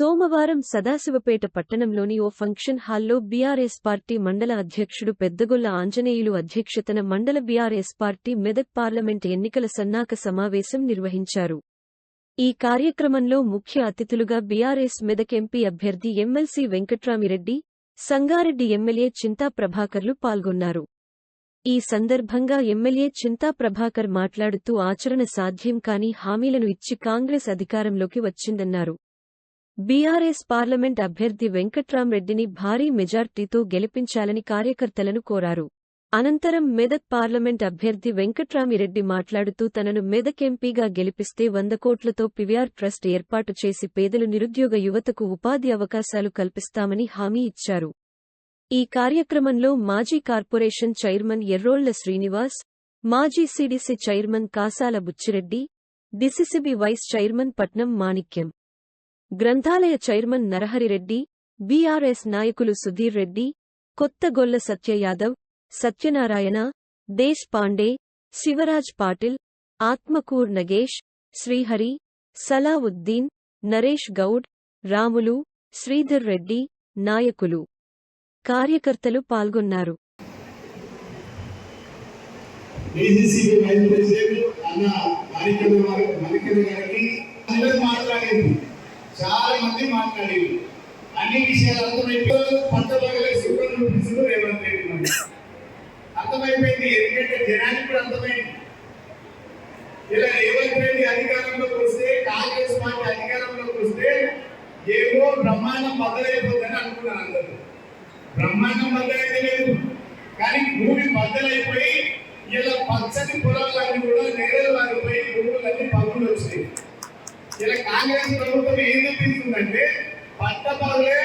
సోమవారం సదాశివపేట పట్టణంలోని ఓ ఫంక్షన్ హాల్లో బీఆర్ఎస్ పార్టీ మండల అధ్యక్షుడు పెద్దగొల్ల ఆంజనేయులు అధ్యక్షతన మండల బీఆర్ఎస్ పార్టీ మెదక్ పార్లమెంట్ ఎన్నికల సన్నాక సమావేశం నిర్వహించారు. ఈ కార్యక్రమంలో ముఖ్య అతిథులుగా బీఆర్ఎస్ మెదక్ ఎంపీ అభ్యర్థి ఎమ్మెల్సీ వెంకట్రామిరెడ్డి సంగారెడ్డి ఎమ్మెల్యే చింతా ప్రభాకర్లు పాల్గొన్నారు. ఈ సందర్భంగా ఎమ్మెల్యే చింతా ప్రభాకర్ మాట్లాడుతూ ఆచరణ సాధ్యం కాని హామీలను ఇచ్చి కాంగ్రెస్ అధికారంలోకి వచ్చిందన్నారు. బీఆర్ఎస్ పార్లమెంట్ అభ్యర్థి వెంకట్రామరెడ్డిని భారీ మెజార్టీతో గెలిపించాలని కార్యకర్తలను కోరారు. అనంతరం మెదక్ పార్లమెంట్ అభ్యర్థి వెంకట్రామిరెడ్డి మాట్లాడుతూ తనను మెదక్ ఎంపీగా గెలిపిస్తే వంద కోట్లతో పివిఆర్ ట్రస్ట్ ఏర్పాటు చేసి పేదలు నిరుద్యోగ యువతకు ఉపాధి అవకాశాలు కల్పిస్తామని హామీ ఇచ్చారు. ఈ కార్యక్రమంలో మాజీ కార్పొరేషన్ చైర్మన్ ఎర్రోళ్ళ శ్రీనివాస్ మాజీ CDC chairman Kasala Buchireddy DCCB vice chairman Patnam Manikyam. గ్రంథాలయ చైర్మన్ నరహరిరెడ్డి బీఆర్ఎస్ నాయకులు సుధీర్ రెడ్డి కొత్తగొల్ల సత్యయాదవ్ సత్యనారాయణ దేశ్ పాండే శివరాజ్ పాటిల్ ఆత్మకూర్ నగేష్ శ్రీహరి సలావుద్దీన్ నరేష్ గౌడ్ రాములు శ్రీధర్ రెడ్డి నాయకులు. కార్యకర్తలు పాల్గొన్నారు. వైస్ ప్రెసిడెంట్ అన్న గారికి అందరూ మాట్లాడేది. చాలా మంది మాట్లాడేది అన్ని విషయాలు అర్థమైపోయి పంట పగలే సూపర్ నోటీసులు రేవంత్ రెడ్డి అర్థమైపోయింది ఎందుకంటే జనానికి కూడా అర్థమైంది. ఇలా రేవంత్ రెడ్డి అధికారంలోకి వస్తే కాంగ్రెస్ పార్టీ అధికారంలోకి వస్తే ఏవో బ్రహ్మాండం బద్దలైపోతుందని అనుకున్నాను అందరూ. బ్రహ్మాండం బద్దలైతే లేదు కానీ భూమి బద్దలైపోయి ఇలా పచ్చని పొలాలన్నీ కూడా నేరలు వారిపోయి భూములన్నీ పగులు వచ్చినాయి. ఇలా కాంగ్రెస్ ప్రభుత్వం ఏం చూపిస్తుందంటే పట్ట పగలే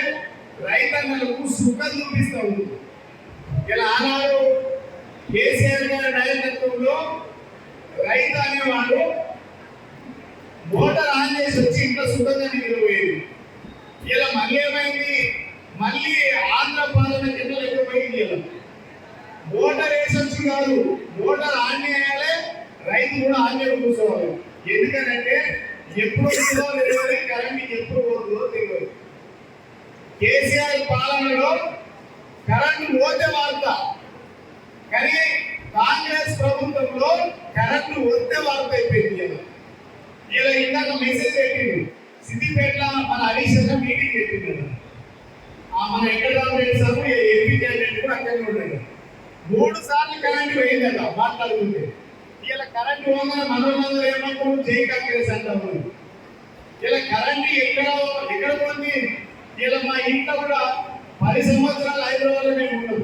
రైతన్నలకు సుఖం చూపిస్తూ ఉంది. ఇలా ఆనాడు కేసీఆర్ గారి నాయకత్వంలో రైతు అనేవాడు మోటార్ ఆన్ చేసి వచ్చి ఇంట్లో సుఖంగా నిలిపోయేది ఇలా మళ్ళీ ఏమైంది? మళ్ళీ ఆంధ్ర పార్లమెంట్ ఎన్నికలకు పోయింది ఇలా. మోటార్ వేసొచ్చు కాదు మోటార్ ఆన్ చేయాలి రైతు కూడా ఆన్ చేయడం కూర్చోవాలి. ఎందుకంటే ఎప్పుడు తెలియదు కరెంట్ ఎప్పుడు పోతుందో తెలియదు. కేసీఆర్ పాలనలో కరెంట్ పోతే వార్త. కానీ కాంగ్రెస్ ప్రభుత్వంలో కరెంట్ వస్తే వార్త అయిపోయింది ఇలా. ఇందాక మెసేజ్ పెట్టింది సిద్దిపేట మన హరీష్ మీటింగ్ పెట్టింది ఆ మన వెంకటరామరెడ్డి ఏపీ క్యాండిడేట్ కూడా అక్కడ ఉండేది మూడు సార్లు కరెంట్ పోయిందట మాట్లాడుకుంటే ఇలా కరెంట్ పోగానే మనోరందరూ ఏమంటారు జై కాంగ్రెస్ అంటారు. ఇలా కరెంట్ ఎక్కడ ఎక్కడ పోయింది ఇలా మా ఇంట్లో కూడా పది సంవత్సరాలు హైదరాబాద్ మేము ఉన్నాం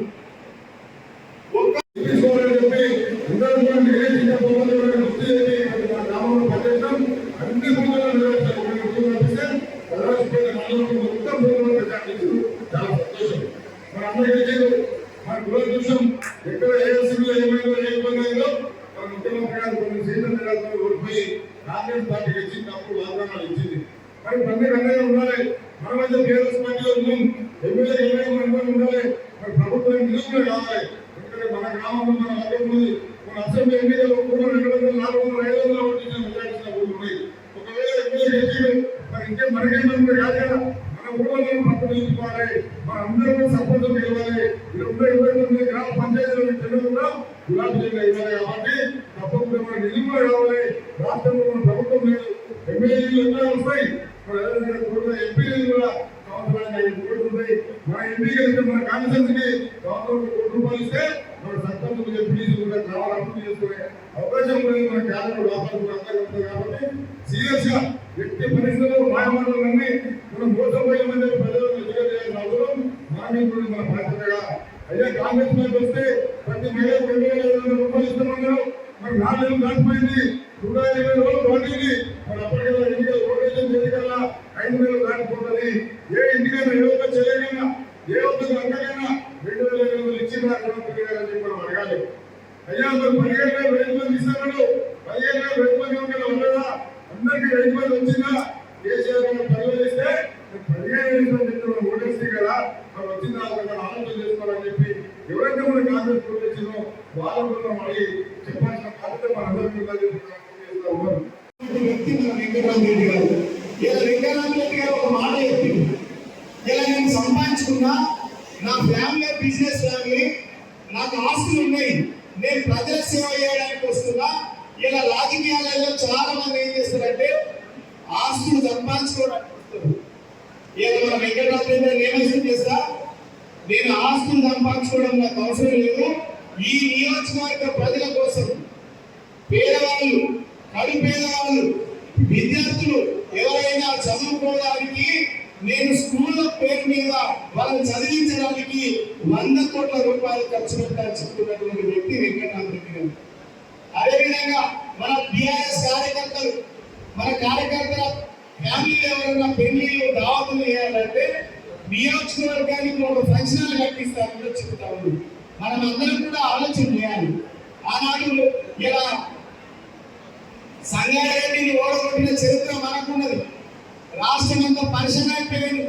ఒక్క తీసుకోవాలని చెప్పి అందరూ కూడా నివేదించిన బొమ్మలు కూడా గుర్తు చేసి మరి మా గ్రామంలో పనిచేస్తాం అన్ని భూములను నిర్వహిస్తాం ఒక గుర్తు పంపిస్తే ప్రదర్శించిన మండలంలో మొత్తం భూములను ప్రచారించారు చాలా సంతోషం మన అందరికీ తెలియదు మన దురదృష్టం ఎక్కడ ఏ అసెంబ్లీలో ఏమైందో ఏ ఇబ్బంది అయిందో మన ముఖ్యమంత్రి గారు కొన్ని సీనియర్ నేతలతో ఓడిపోయి కాంగ్రెస్ పార్టీకి ఇచ్చి తప్పుడు వాగ్దానాలు ఇచ్చింది మరి పండుగ ఉండాలి. మనమైతే మధ్య టీఆర్ఎస్ పార్టీలో ఉన్నాం. ఎమ్మెల్యే ఏమైనా మనందరం ఉండాలి. మరి ప్రభుత్వం నిలుపులు కావాలి ఎందుకంటే మన గ్రామంలో మన వర్గం ఉంది. మన అసెంబ్లీ ఎన్నికలు కూడా రెండు వందల నాలుగు వందల ఐదు వందల ఓట్లు మెజార్టీ ఉన్నాయి. ఒకవేళ ఎమ్మెల్యే చేసి మరి ఇంకే మనకేమంటే కాదు కదా. మన ఊళ్ళో పక్కన నిలుచుకోవాలి మన అందరూ సపోర్ట్ ఇవ్వాలి ఇరవై ఇరవై తొమ్మిది గ్రామ పంచాయతీలు చెల్లెలు కూడా గులాబీ జిల్లా ఇవ్వాలి కాబట్టి తప్పకుండా మన నిధులు కావాలి రాష్ట్రంలో మన ప్రభుత్వం లేదు. ఎమ్మెల్యేలు ఎన్నో వస్తాయి. మన కూడా ఎంపీలు కూడా సంవత్సరానికి ఐదు కోట్లు ఉంటాయి మన ఎంపీ మన సంవత్సరం కోటి రూపాయలు ఇస్తే మన ఎంపీలు కూడా కావాలి అభివృద్ధి చేసుకునే అవకాశం లేదు మన కేంద్ర కూడా అందరూ కాబట్టి ఎట్టి పరిస్థితుల్లో మాయమాటలన్నీ మనం మోసపోయామని చెప్పి ప్రజలు ఎదురు చేయాల్సిన అవసరం మన బాధ్యతగా అయ్యా కాంగ్రెస్ వస్తే ప్రతి మహిళకు రెండు వేల ఐదు వందల రూపాయలు ఇస్తామన్నారు మరి నాలుగు దాటిపోయింది నూట ఇరవై రోజులు దాటింది మరి అప్పటికల్లా ఎన్నికలు ఓటేషన్ ఎన్నికల్లా ఐదు వేలు దాటిపోతుంది ఏ ఇంటికైనా ఏ ఒక్క చెల్లెకైనా ఏ ఒక్క అక్కకైనా రెండు వేల ఐదు వందలు ఇచ్చిందా రేవంత్ గారు అని చెప్పి మనం అడగాలి అయ్యా మరి పదిహేను వేలు రైతు మంది ఇస్తున్నారు పదిహేను వేలు రైతు మంది ఏమైనా ఉండదా అందరికీ రైతు మంది వచ్చిందా కేసీఆర్ గారు పదివేలు ఇస్తే మరి పదిహేను వేలు ఇస్తామని చెప్పి మనం ఓటేస్తే కదా మరి వచ్చిందా అక్కడ ఆలోచన చేసుకోవాలని చెప్పి ఎవరైతే మన కాంగ్రెస్ ఓటేసిందో వాళ్ళు కూడా మళ్ళీ చెప్పాల్సిన బాధ్యత మన అందరికీ ఉందని చెప్పి నేను కోరుకుంటూ ఉన్నాను. వ్యక్తి మన వెంకటరామరెడ్డి గారు ఇలా వెంకటరామరెడ్డి గారు ఒక మాట చెప్పింది ఇలా నేను సంపాదించుకున్నా నా ఫ్యామిలీ బిజినెస్ ఫ్యామిలీ నాకు ఆస్తులు ఉన్నాయి. నేను ప్రజల సేవ చేయడానికి వస్తున్నా. ఇలా రాజకీయాలలో చాలా మంది ఏం చేస్తారంటే ఆస్తులు సంపాదించుకోవడానికి వస్తారు. ఇలా మన వెంకటరామరెడ్డి గారు చేస్తా? నేను ఆస్తులు సంపాదించుకోవడం నాకు అవసరం లేదు. ఈ నియోజకవర్గ ప్రజల కోసం పేదవాళ్ళు కడు పేదవాళ్ళు విద్యార్థులు ఎవరైనా చదువుకోవడానికి నేను స్కూళ్ళ పేరు మీద వాళ్ళని చదివించడానికి వంద కోట్ల రూపాయలు ఖర్చు పెట్టాలని చెప్తున్నటువంటి వ్యక్తి వెంకటరామరెడ్డి గారు. అదేవిధంగా మన టిఆర్ఎస్ కార్యకర్తలు మన కార్యకర్తల ఫ్యామిలీ ఎవరైనా పెళ్ళిళ్ళు దావతులు చేయాలంటే నియోజకవర్గానికి ఒక ఫంక్షన్ కట్టిస్తారని కూడా చెప్తా ఉంది మనం అందరం కూడా ఆలోచన చేయాలి. ఆనాడు ఇలా సంగారెడ్డిని ఓడగొట్టిన చరిత్ర మనకున్నది. రాష్ట్రం అంతా పరిశ్రమ అయిపోయాడు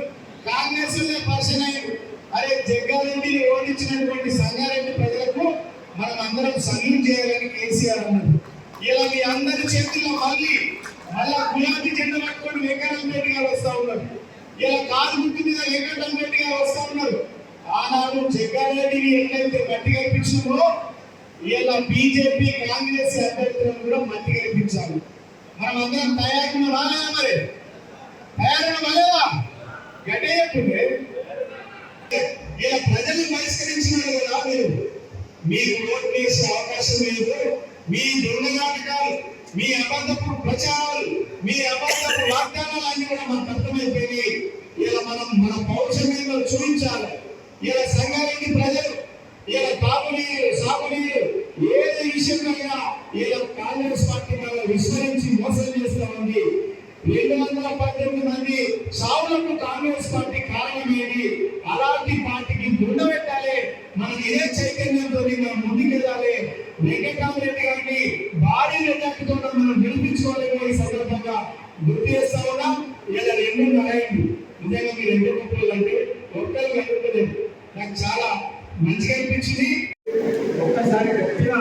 కాంగ్రెస్ పరిశ్రమ అయ్యాడు అరే జగ్గారెడ్డిని ఓడించినటువంటి సంగారెడ్డి ప్రజలకు మనం అందరం సల్యూట్ చేయాలని కేసీఆర్ అన్నారు. ఇలా మీ అందరి చేతుల్లో మళ్ళీ మళ్ళా గులాబీ జెండా పట్టుకొని వెంకటరామరెడ్డి గారు వస్తా ఉన్నారు. ఇలా కాలు గుర్తు మీద వెంకటరామరెడ్డి గారు వస్తా ఉన్నారు. ఆనాడు జగ్గారెడ్డిని ఎట్లయితే మట్టి కల్పించినామో ఇలా బీజేపీ కాంగ్రెస్ అభ్యర్థులను కూడా మట్టి కల్పించాలి మనం అందరం తయారు రాలేదా మరి? తయారు రాలేదా గట్టే చెప్తుంటే ఇలా ప్రజలు బహిష్కరించినారు కదా మీరు మీకు ఓటు వేసే అవకాశం లేదు. మీ దొంగనాటకాలు మీ అబద్ధపు ప్రచారాలు మీ అబద్ధపు వాగ్దానాలు అన్ని కూడా మనకు అర్థమైపోయినాయి. ఇలా మనం మన పౌరుషమేందో చూపించాలి. ఇలా సంఘానికి ప్రజలు ఇలా తాగునీరు సాగునీరు ఏది విషయంలో ఇలా కాంగ్రెస్ పార్టీ వాళ్ళ విస్మరించి మోసం చేస్తా రెండు వందల పద్దెనిమిది మంది సావులకు కాంగ్రెస్ పార్టీ కారణమేది? అలాంటి పార్టీకి పెట్టాలి. మనం ఏ చైతన్యంతో మనం ముందుకెళ్ళాలి. వెంకటరామరెడ్డి గారిని భారీ మెజార్టీతో మనం గెలిపించుకోవాలని ఈ సందర్భంగా గుర్తు చేస్తా ఉన్నాం ఇలా రెండు నాయకులు నిజంగా మీరు రెండు గొప్పలు అంటే ఒక్కరు కలుగుతలేదు నాకు చాలా మంచిగా అనిపించింది ఒక్కసారి గట్టిగా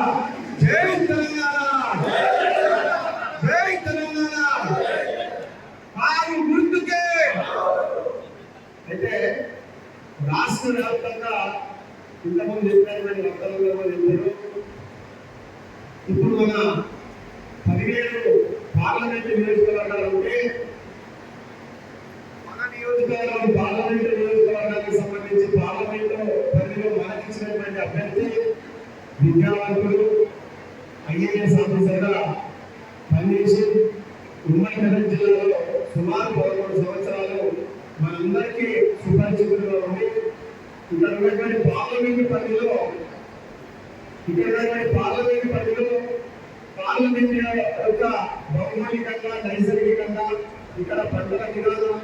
జై తెలంగాణ జై తెలంగాణ కారు గుర్తుకే అయితే రాష్ట్ర వ్యాప్తంగా ఇంతకుముందు చెప్పినటువంటి వక్తలు చెప్పారు ఇప్పుడు మన పదిహేడు పార్లమెంట్ నియోజకవర్గాలు ఉంటే మన నియోజకవర్గం పార్లమెంట్ నియోజకవర్గానికి సంబంధించి పార్లమెంట్ పరిధిలో మనకి అభ్యర్థి విద్యావంతులు ఐఏఎస్ ఆఫీసర్గా పనిచేసి ఉమ్మడి జిల్లాలో సుమారు పదకొండు సంవత్సరాలు మనందరికీ ఇక్కడ ఉన్నటువంటి పార్లమెంట్ పరిధిలో ఇక్కడ ఉన్నటువంటి పార్లమెంట్ పరిధిలో పార్లమెంట్ యొక్క భౌగోళికంగా నైసర్గికంగా ఇక్కడ పంటల విధానం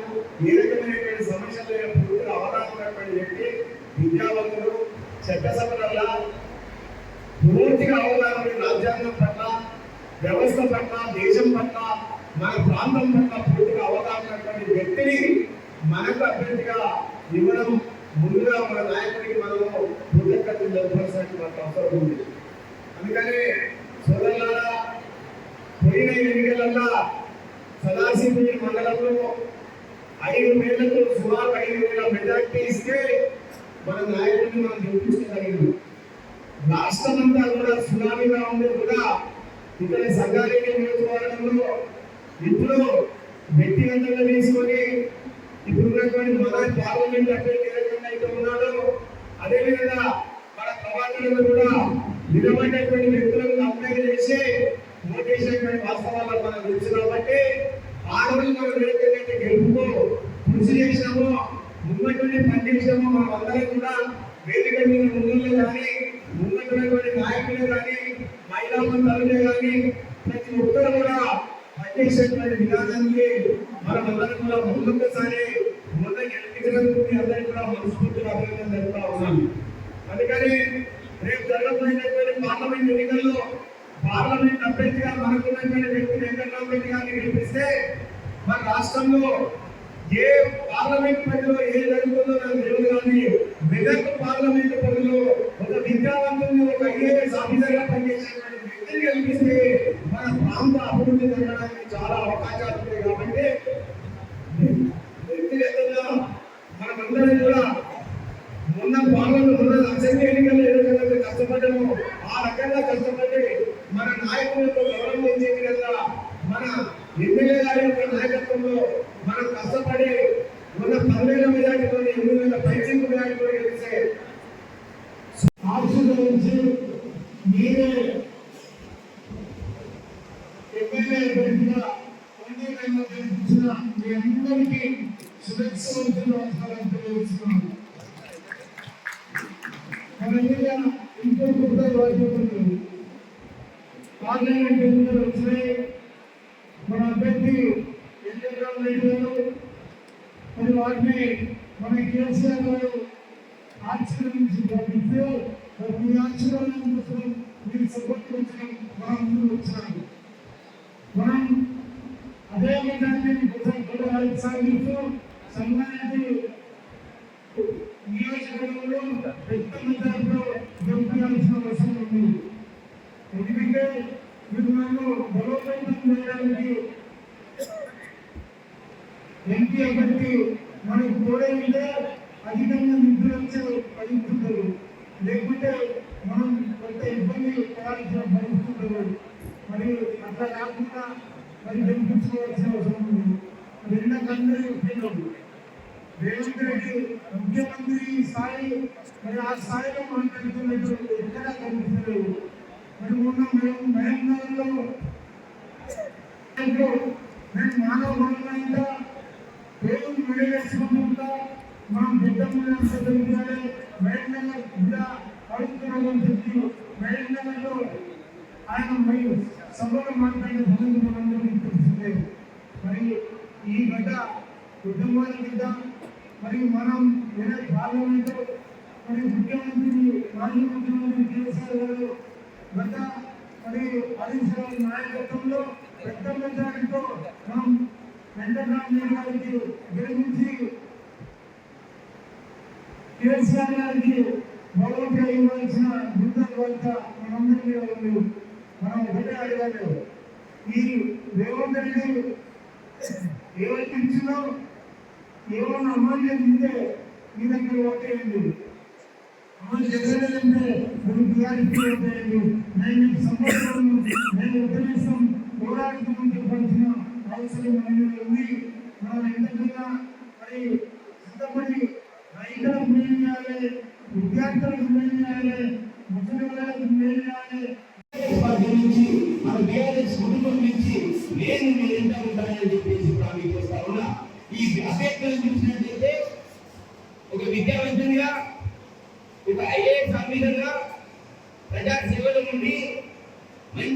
ఏ రకమైనటువంటి సమస్యల పూర్తిగా అవగాహన ఉన్నటువంటి వ్యక్తి విద్యావంతులు చట్టసభల పూర్తిగా అవగాహన రాజ్యాంగం పట్ల వ్యవస్థ పట్ల దేశం పట్ల మన ప్రాంతం పట్ల పూర్తిగా అవగాహన వ్యక్తిని మనకు అభ్యర్థిగా ఇవ్వడం ముందుగా మన నాయకుడికి మనము కృతజ్ఞతలు జరపాల్సినటువంటి మనకు అవసరం ఉంది. అందుకనే సోదరులారా పోయిన ఎన్నికలల్లా సదాశివపేట మండలంలో ఐదు వేలకు సుమారు ఐదు వేల మెజార్టీ ఇస్తే మన నాయకుడిని మనం గెలిపించగలిగింది రాష్ట్రం అంతా కూడా సునామీగా ఉండే కూడా ఇక్కడ సంగారెడ్డి నియోజకవర్గంలో ఇప్పుడు వ్యక్తిగతంగా తీసుకొని ఇప్పుడు ఉన్నటువంటి మన పార్లమెంట్ అభ్యర్థి ఏ అయితే ఉన్నాడో అదేవిధంగా మన సమాజంలో కూడా నిలబడినటువంటి వ్యక్తులను అప్లై చేసి ఓటేసినటువంటి వాస్తవాలను మనం తెలుసు కాబట్టి ఆ రోజు మనం ఏదైతే గెలుపుతో కృషి చేసినామో ముంగటువంటి పని చేసినామో మనం అందరం కూడా వేదిక మీద ముందులే కానీ ముందున్నటువంటి నాయకులే కానీ మహిళా మంత్రులే కానీ ప్రతి ఒక్కరు కూడా పనిచేసేటువంటి విధానానికి మనం అందరం కూడా ముందుకోసారి ముందు గెలిపించినందుకు మీ అందరికీ కూడా మనస్ఫూర్తిగా అభినందన జరుపుతా ఉన్నాను అందుకని రేపు జరగబోయినటువంటి పార్లమెంట్ ఎన్నికల్లో పార్లమెంట్ అభ్యర్థిగా మనకున్నటువంటి వ్యక్తి వెంకటరామరెడ్డి గారిని గెలిపిస్తే మన రాష్ట్రంలో ఏ పార్లమెంట్ పరిధిలో ఏ జరుగుతుందో నాకు తెలియదు కానీ మెదక్ పార్లమెంట్ పరిధిలో ఒక విద్యావంతుని ఒక ఐఏఎస్ ఆఫీసర్గా పనిచేసినటువంటి వ్యక్తిని గెలిపిస్తే మన ప్రాంత అభివృద్ధి జరగడానికి చాలా అవకాశాలు ఉంటాయి కాబట్టి కష్టపడేది కూడా మొన్న పార్లమెంట్ మొన్న అసెంబ్లీ ఎన్నికల్లో ఏ రకంగా కష్టపడ్డామో ఆ రకంగా కష్టపడి మన నాయకులతో గౌరవం విధంగా మన ఎమ్మెల్యే గారి యొక్క నాయకత్వంలో మనం కష్టపడి మన పదివేల మెజార్టీతో ఎనిమిది వేల పైసలు మెజార్టీతో గెలిస్తే ఆశీర్వదించి మీరే ఎమ్మెల్యే అభ్యర్థిగా ఎన్నికల్లో గెలిపించిన మీ అందరికీ శుభేచ్ఛ నమస్కారం తెలియజేస్తున్నాను మన మీద ఇంకో కొత్త వాయిపోతుంది పార్లమెంట్ ఎన్నికలు వచ్చినాయి మన అభ్యర్థి ఎన్నికలు రెడ్డి మరి వాటిని మన కేసీఆర్ గారు ఆశీర్వదించి పంపిస్తే మీ ఆశీర్వాదం కోసం మీరు సపోర్ట్ కోసం మనం ముందుకు వచ్చినాము మనం అదే విధాన్ని కోసం కూడా సాగిస్తూ సంఘానికి నియోజకవర్గంలో పెద్ద మెజార్టీలో గెలిపించాల్సిన అవసరం ఉంది ఎందుకంటే మీరు నన్ను బలోపేతం చేయడానికి ఎంపీ అభ్యర్థి మనకు తోడే ఉంటే అధికంగా నిధులు పరిస్థితులు లేకుంటే మనం కొంత ఇబ్బంది పడాల్సిన పరిస్థితులు మరి అట్లా కాకుండా మరి గెలిపించుకోవాల్సిన అవసరం ఉంది రెండో అందరూ చెప్పినాము రేవంత్ రెడ్డి ముఖ్యమంత్రి స్థాయి మరి ఆ స్థాయిలో మాట్లాడుతున్నట్టు ఎక్కడా కనిపించలేదు. మరి మొన్న మేము మానవ వనరులంతా దేవుని మనం బిడ్డమైన చదివించాలి మహబూబ్నగర్ కూడా అడుగుతున్నామని చెప్పి ఆయన మరియు సభలో మాట్లాడిన సంగతి మనందరికీ తెలిసిందే మరి ఈ గడ్డ కుటుంబాల గడ్డ మరి మనం వేరే పార్లమెంట్ గత మరి హరీష్ నాయకత్వంలో పెద్ద మెజారిటీతో మనం వెంకటరామయ్య గారికి గెలిపించి కేసీఆర్ గారికి ఇవ్వాల్సిన గుర్తుల వద్ద మనందరికీ ఉంది మనం ఒకటే అడగాలి. ఈ రేవంత్ రెడ్డి ఏవైతే ఇచ్చినో ఏమన్నా అమలు చేసిందే మీ దగ్గర ఓటేయండి అమలు మీరు ఓటేయండి సమర్థను నేను ఉపదేశం పోరాడుతామని చెప్పాల్సిన అవసరం మన మీద ఉంది. మనం ఎందుకైనా మరి సిద్ధపడి రైతులకు మేలు చేయాలి విద్యార్థులకు మేలు చేయాలి ముసలి వాళ్ళకు మేలు చేయాలి. పార్టీ నుంచి మన బీఆర్ఎస్ కుటుంబం నుంచి నేను మీరు ఎంత ఉంటానని చెప్పేసి ప్రామిస్ చేస్తా ఉన్నా. ఈ అభ్యర్థులను చూసినట్లయితే ఒక విద్యావంతునిగా ఒక ఐఏఎస్ ఆఫీసర్గా ప్రజా సేవల నుండి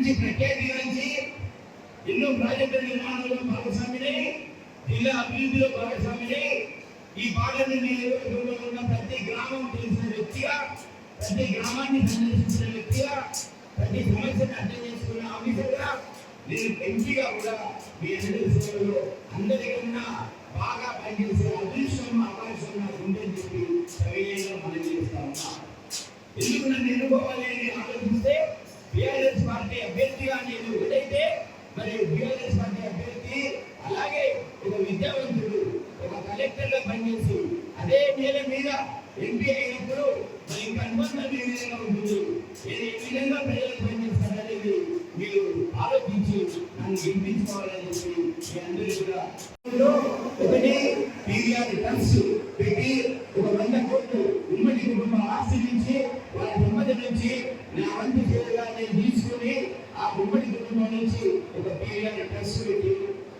గురించి ప్రఖ్యాతి గాంచి ఎన్నో ప్రాజెక్టుల నిర్మాణంలో భాగస్వామిని జిల్లా అభివృద్ధిలో భాగస్వామిని ఈ పార్లమెంట్ నియోజకవర్గంలో ఉన్న ప్రతి గ్రామం తెలిసిన వ్యక్తిగా ప్రతి గ్రామాన్ని సందర్శించిన వ్యక్తిగా ప్రతి సమస్యను అర్థం చేసుకున్న ఆఫీసర్గా నేను ఎంపీగా కూడా మీ అందరి సేవలో అందరికన్నా బాగా పనిచేసే అదృష్టం అవకాశం నాకు ఉందని చెప్పి సవినయంగా మనం చేస్తా ఉన్నా. ఎందుకు నన్ను ఎన్నుకోవాలి అని ఆలోచిస్తే బిఆర్ఎస్ పార్టీ అభ్యర్థిగా నేను ఏదైతే మరి బిఆర్ఎస్ పార్టీ అభ్యర్థి అలాగే ఒక విద్యావంతుడు ఒక కలెక్టర్గా పనిచేసి అదే నేల మీద ఎంపీ అయినప్పుడు మరి ఇంకా అనుబంధం ఏ విధంగా ఉంటుంది. నేను ఏ విధంగా ప్రజలకు పనిచేస్తాననేది మీరు ఆలోచించి నన్ను గెలిపించుకోవాలని చెప్పి మీ అందరూ కూడా వయస్సులకి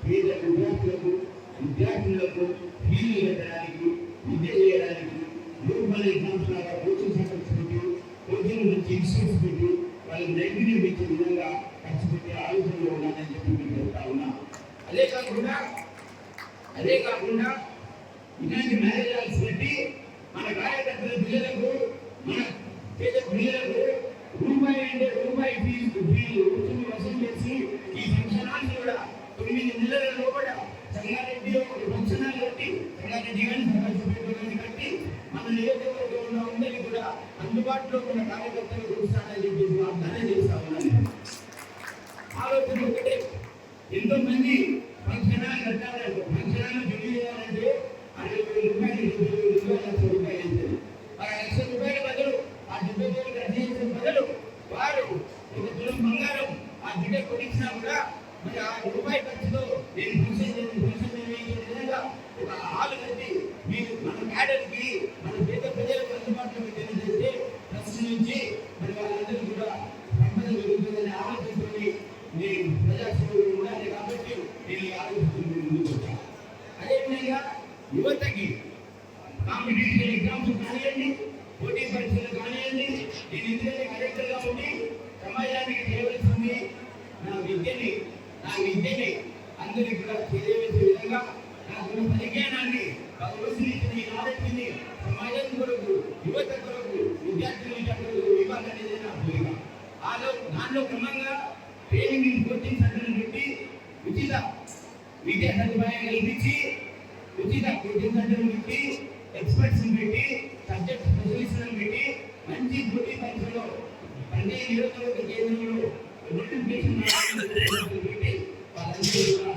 పేద విద్యార్థులకు విద్యార్థులకు ఫీజు కట్టడానికి విద్య చేయడానికి గ్రూపల్ ఎగ్జామ్స్ లాగా కోచింగ్ సెంటర్స్ పెట్టి కోచింగ్ నుంచి ఇన్స్టిట్యూట్స్ పెట్టి వాళ్ళకి నైపుణ్యం ఇచ్చే విధంగా ఖర్చు పెట్టే ఆలోచనలో ఉన్నానని చెప్పి మీకు చెప్తా ఉన్నా. అదే కాకుండా అదే కాకుండా అందుబాటులో ఉన్న కార్యకర్తలు నాకున్న పరిజ్ఞానాన్ని భగవంతుని నాలెడ్జ్ని సమాజం కొరకు యువత కొరకు విద్యార్థులు కొరకు ఇవ్వాలనేది నా కోరిక. ఆలో దానిలో క్రమంగా ట్రైనింగ్ కోచింగ్ సెంటర్లు పెట్టి ఉచిత విద్యా సదుపాయం కల్పించి ఉచిత కోచింగ్ సెంటర్లు పెట్టి ఎక్స్పర్ట్స్ పెట్టి సబ్జెక్ట్ స్పెషలిస్టులను పెట్టి మంచి పోటీ పరీక్షలో ప్రతి నియోజకవర్గ కేంద్రంలో నోటిఫికేషన్ పెట్టి వాళ్ళందరూ